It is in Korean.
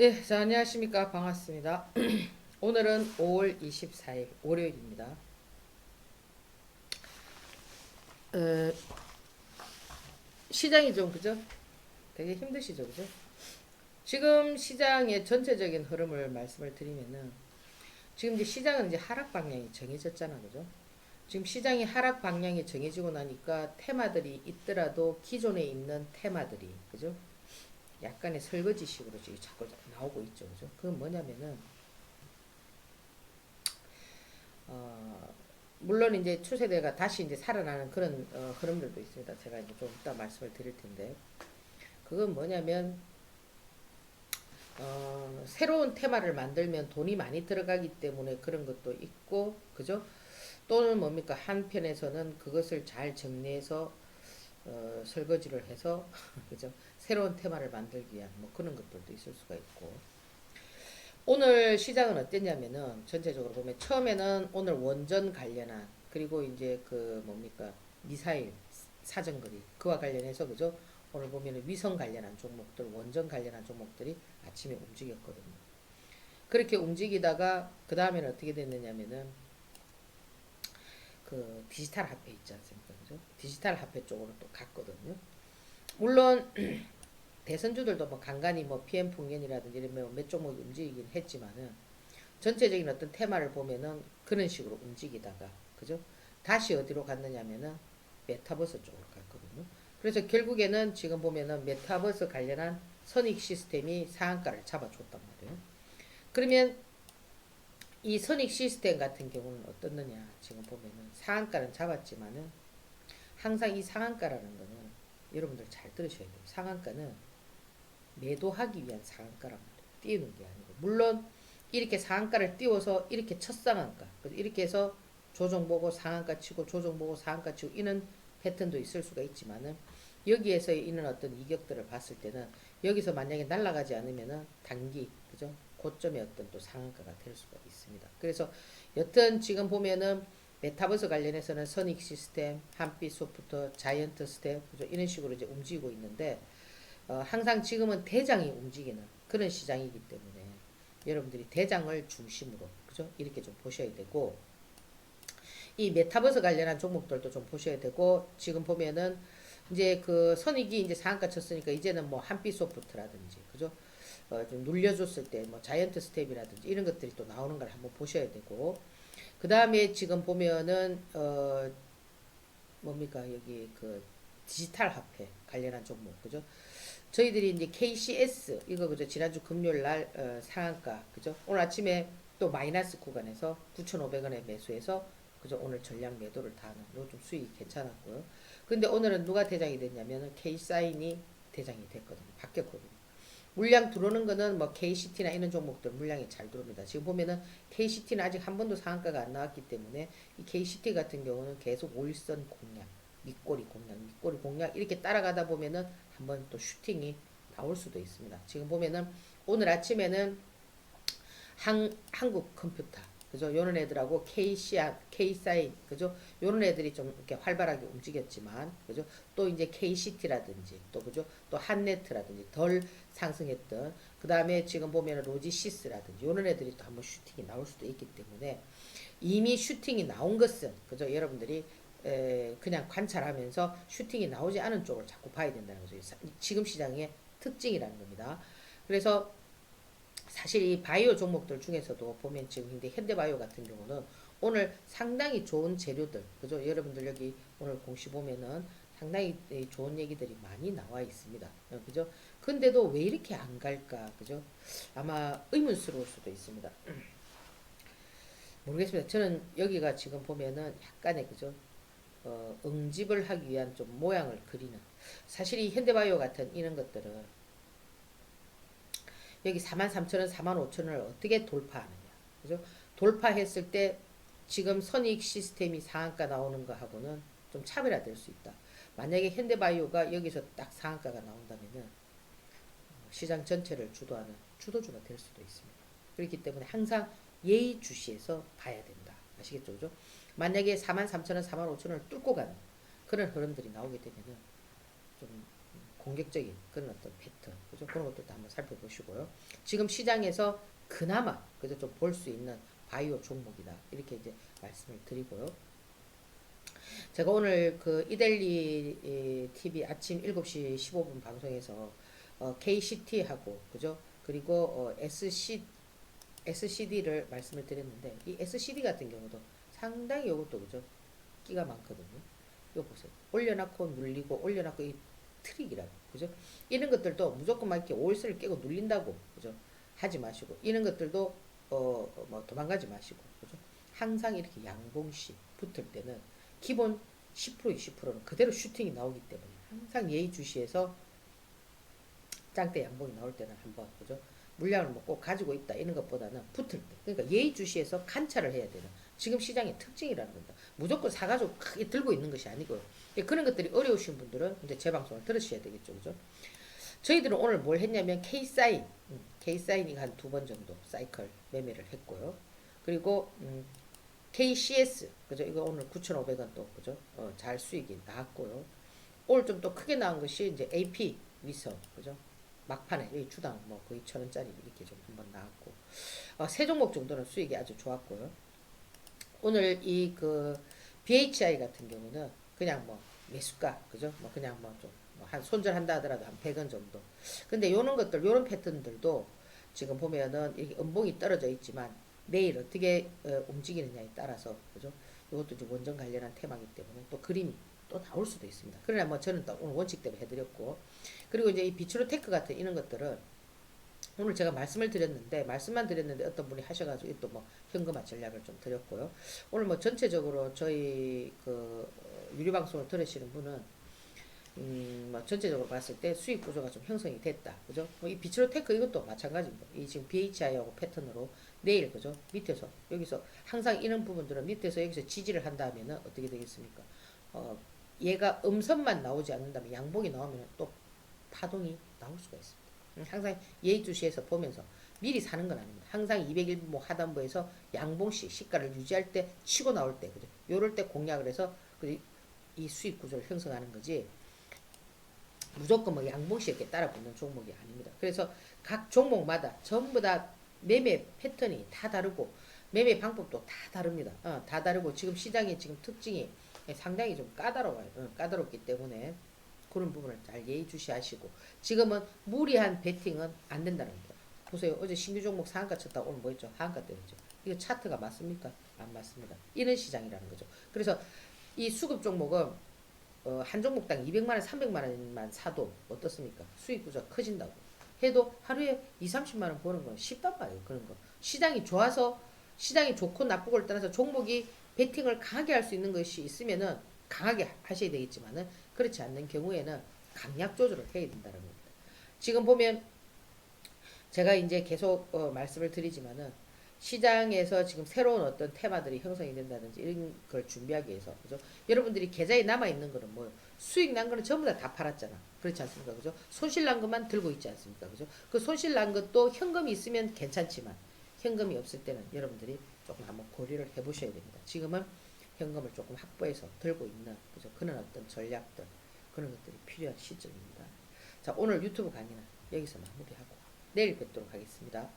예, 자, 안녕하십니까. 반갑습니다. 오늘은 5월 24일 월요일입니다. 어, 시장이 좀 그죠? 되게 힘드시죠, 그죠? 지금 시장의 전체적인 흐름을 말씀을 드리면은 지금 이제 시장은 이제 하락 방향이 정해졌잖아, 그죠? 지금 시장이 하락 방향이 정해지고 나니까 테마들이 있더라도 기존에 있는 테마들이 그죠? 약간의 설거지식으로 지금 자꾸 나오고 있죠, 그죠? 그건 뭐냐면은 어, 물론 이제 추세대가 다시 이제 살아나는 그런 어, 흐름들도 있습니다. 제가 이제 좀 이따 말씀을 드릴 텐데 그건 뭐냐면 어, 새로운 테마를 만들면 돈이 많이 들어가기 때문에 그런 것도 있고, 그죠? 또는 뭡니까? 한편에서는 그것을 잘 정리해서 어, 설거지를 해서, 그죠? 새로운 테마를 만들기 위한 뭐 그런 것들도 있을 수가 있고. 오늘 시장은 어땠냐면은 전체적으로 보면 처음에는 오늘 원전 관련한 그리고 이제 그 뭡니까? 미사일 사정거리 그와 관련해서 그죠? 오늘 보면은 위성 관련한 종목들, 원전 관련한 종목들이 아침에 움직였거든요. 그렇게 움직이다가 그 다음에는 어떻게 됐느냐면은 그 디지털 화폐 있지 않습니까, 그죠? 디지털 화폐 쪽으로 또 갔거든요. 물론 대선주들도 뭐 간간히 뭐 PM 풍년이라든지 이런 몇 종목이 움직이긴 했지만은 전체적인 어떤 테마를 보면은 그런 식으로 움직이다가 그죠? 다시 어디로 갔느냐면은 메타버스 쪽으로 갔거든요. 그래서 결국에는 지금 보면은 메타버스 관련한 선익 시스템이 상한가를 잡아줬단 말이에요. 그러면 이 선익 시스템 같은 경우는 어떻느냐 지금 보면은 상한가는 잡았지만은 항상 이 상한가라는 거는 여러분들 잘 들으셔야 돼요. 상한가는 매도하기 위한 상한가란 말이에요. 띄우는 게 아니고 물론 이렇게 상한가를 띄워서 이렇게 첫 상한가 이렇게 해서 조정 보고 상한가 치고 조정 보고 상한가 치고 이런 패턴도 있을 수가 있지만은 여기에서 있는 어떤 이격들을 봤을 때는 여기서 만약에 날아가지 않으면은 단기 그죠 고점의 어떤 또 상한가가 될 수가 있습니다. 그래서 여튼 지금 보면은 메타버스 관련해서는 선익 시스템, 한빛 소프트, 자이언트 스텝 그죠 이런 식으로 이제 움직이고 있는데 어, 항상 지금은 대장이 움직이는 그런 시장이기 때문에 여러분들이 대장을 중심으로 그죠 이렇게 좀 보셔야 되고 이 메타버스 관련한 종목들도 좀 보셔야 되고 지금 보면은 이제 그 선익이 이제 상한가 쳤으니까 이제는 뭐 한빛 소프트라든지 그죠? 어, 좀 눌려줬을 때 뭐 자이언트 스텝이라든지 이런 것들이 또 나오는 걸 한번 보셔야 되고. 그 다음에 지금 보면은 어 뭡니까? 여기 그 디지털 화폐 관련한 종목 그죠? 저희들이 이제 KCS 이거 그죠? 지난주 금요일 날 어, 상한가 그죠? 오늘 아침에 또 마이너스 구간에서 9,500원에 매수해서 그죠? 오늘 전량 매도를 다 하는 요좀 수익이 괜찮았고요. 근데 오늘은 누가 대장이 됐냐면은 K사인이 대장이 됐거든요. 바뀌었거든요. 물량 들어오는 거는 뭐 KCT나 이런 종목들 물량이 잘 들어옵니다. 지금 보면은 KCT는 아직 한 번도 상한가가 안 나왔기 때문에 이 KCT 같은 경우는 계속 올선 공략, 밑꼬리 공략, 밑꼬리 공략 이렇게 따라가다 보면은 한 번 또 슈팅이 나올 수도 있습니다. 지금 보면은 오늘 아침에는 한, 한국 컴퓨터 그죠? 요런 애들하고 K시안, K사인, 그죠? 요런 애들이 좀 이렇게 활발하게 움직였지만, 그죠? 또 이제 KCT라든지, 또 그죠? 또 한네트라든지 덜 상승했던, 그 다음에 지금 보면 로지시스라든지 요런 애들이 또 한번 슈팅이 나올 수도 있기 때문에 이미 슈팅이 나온 것은, 그죠? 여러분들이 에, 그냥 관찰하면서 슈팅이 나오지 않은 쪽을 자꾸 봐야 된다는 거죠. 지금 시장의 특징이라는 겁니다. 그래서 사실 이 바이오 종목들 중에서도 보면 지금 근데 현대바이오 같은 경우는 오늘 상당히 좋은 재료들 그죠? 여러분들 여기 오늘 공시 보면은 상당히 좋은 얘기들이 많이 나와 있습니다. 어, 그죠? 근데도 왜 이렇게 안 갈까 그죠? 아마 의문스러울 수도 있습니다. 모르겠습니다. 저는 여기가 지금 보면은 약간의 그죠? 어, 응집을 하기 위한 좀 모양을 그리는. 사실 이 현대바이오 같은 이런 것들은 여기 43,000원, 45,000원을 어떻게 돌파하느냐. 그죠? 돌파했을 때 지금 선익 시스템이 상한가 나오는 거하고는 좀 차별화될 수 있다. 만약에 현대바이오가 여기서 딱 상한가가 나온다면은 어, 시장 전체를 주도하는 주도주가 될 수도 있습니다. 그렇기 때문에 항상 예의주시해서 봐야 된다. 아시겠죠? 그죠? 만약에 43,000원, 45,000원을 뚫고 가는 그런 흐름들이 나오게 되면은 좀 공격적인 그런 어떤 패턴 그죠 그런 것들도 한번 살펴보시고요. 지금 시장에서 그나마 그죠 좀볼 수 있는 바이오 종목이다 이렇게 이제 말씀을 드리고요. 제가 오늘 그 이델리 TV 아침 7시 15분 방송에서 어, KCT하고 그죠 그리고 어, SC SCD를 말씀을 드렸는데 이 SCD 같은 경우도 상당히 이것도 그죠 끼가 많거든요. 이거 보세요. 올려놓고 눌리고 올려놓고 이 트릭이라고 그죠? 이런 것들도 무조건 막 이렇게 올스를 깨고 눌린다고 그죠? 하지 마시고 이런 것들도 어 뭐 도망가지 마시고 그죠? 항상 이렇게 양봉시 붙을 때는 기본 10% 20%는 그대로 슈팅이 나오기 때문에 항상 예의주시해서 짱대 양봉이 나올 때는 한번 그죠? 물량을 뭐 꼭 가지고 있다 이런 것보다는 붙을 때 그러니까 예의주시해서 관찰을 해야 되는 지금 시장의 특징이라는 겁니다. 무조건 사가지고 크게 들고 있는 것이 아니고요. 예, 그런 것들이 어려우신 분들은 이제 제 방송을 들으셔야 되겠죠, 그죠? 저희들은 오늘 뭘 했냐면 K 사인, 음, K 사인이 한 두 번 정도 사이클 매매를 했고요. 그리고 음, KCS, 그죠? 이거 오늘 9,500원 또 그죠? 어, 잘 수익이 나왔고요. 오늘 좀 또 크게 나온 것이 이제 AP 위성, 그죠? 막판에 여기 주당 뭐 거의 천 원짜리 이렇게 좀 한번 나왔고 어, 세 종목 정도는 수익이 아주 좋았고요. 오늘 이 그 BHI 같은 경우는 그냥 뭐 매수가 그죠? 뭐 그냥 뭐좀 한 손절한다 하더라도 한 100원 정도. 근데 요런 것들 요런 패턴들도 지금 보면은 이렇게 음봉이 떨어져 있지만 내일 어떻게 어, 움직이느냐에 따라서 그죠? 이것도 이제 원전 관련한 테마이기 때문에 또 그림이 또 나올 수도 있습니다. 그러나 뭐 저는 또 오늘 원칙대로 해드렸고 그리고 이제 이 비추로 테크 같은 이런 것들은 오늘 제가 말씀을 드렸는데 말씀만 드렸는데 어떤 분이 하셔가지고 또 뭐 현금화 전략을 좀 드렸고요. 오늘 뭐 전체적으로 저희 그 어, 유료 방송을 들으시는 분은 음뭐 전체적으로 봤을 때 수익 구조가 좀 형성이 됐다, 그죠? 뭐 이 비추로테크 이것도 마찬가지입니다. 이 지금 BHI하고 패턴으로 내일 그죠? 밑에서 여기서 항상 이런 부분들은 밑에서 여기서 지지를 한다면은 어떻게 되겠습니까? 어 얘가 음선만 나오지 않는다면 양봉이 나오면 또 파동이 나올 수가 있습니다. 음, 항상 예의주시해서 보면서 미리 사는 건 아닙니다. 항상 201모 하단부에서 양봉시 시가를 유지할 때 치고 나올 때 그죠? 요럴 때 공략을 해서 그이 수익 구조를 형성하는 거지. 무조건 뭐 이렇게 따라 붙는 종목이 아닙니다. 그래서 각 종목마다 전부 다 매매 패턴이 다 다르고 매매 방법도 다 다릅니다. 어, 다 다르고 지금 시장의 지금 특징이 상당히 좀 까다로워요. 어, 까다롭기 때문에 그런 부분을 잘 예의주시하시고 지금은 무리한 베팅은 안 된다는 겁니다. 보세요. 어제 신규 종목 상한가 쳤다 오늘 뭐 했죠? 하한가 때렸죠. 이거 차트가 맞습니까? 안 맞습니다. 이런 시장이라는 거죠. 그래서 이 수급 종목은 어, 한 종목당 200만 원, 300만 원만 사도 어떻습니까? 수익 구조가 커진다고. 해도 하루에 2, 30만 원 버는 건 쉽단 말이에요. 그런 거. 시장이 좋아서 시장이 좋고 나쁘고를 떠나서 종목이 베팅을 강하게 할 수 있는 것이 있으면은 강하게 하셔야 되겠지만은 그렇지 않는 경우에는 강약 조절을 해야 된다는 겁니다. 지금 보면 제가 이제 계속 어, 말씀을 드리지만은 시장에서 지금 새로운 어떤 테마들이 형성이 된다든지 이런 걸 준비하기 위해서 그죠? 여러분들이 계좌에 남아 있는 거는 뭐 수익 난 거는 전부 다 다 팔았잖아. 그렇지 않습니까? 그죠? 손실 난 것만 들고 있지 않습니까? 그죠? 그 손실 난 것도 현금이 있으면 괜찮지만 현금이 없을 때는 여러분들이 조금 한번 고려를 해 보셔야 됩니다. 지금은 현금을 조금 확보해서 들고 있는 그죠? 그런 어떤 전략들 그런 것들이 필요한 시점입니다. 자, 오늘 유튜브 강의는 여기서 마무리하고 내일 뵙도록 하겠습니다.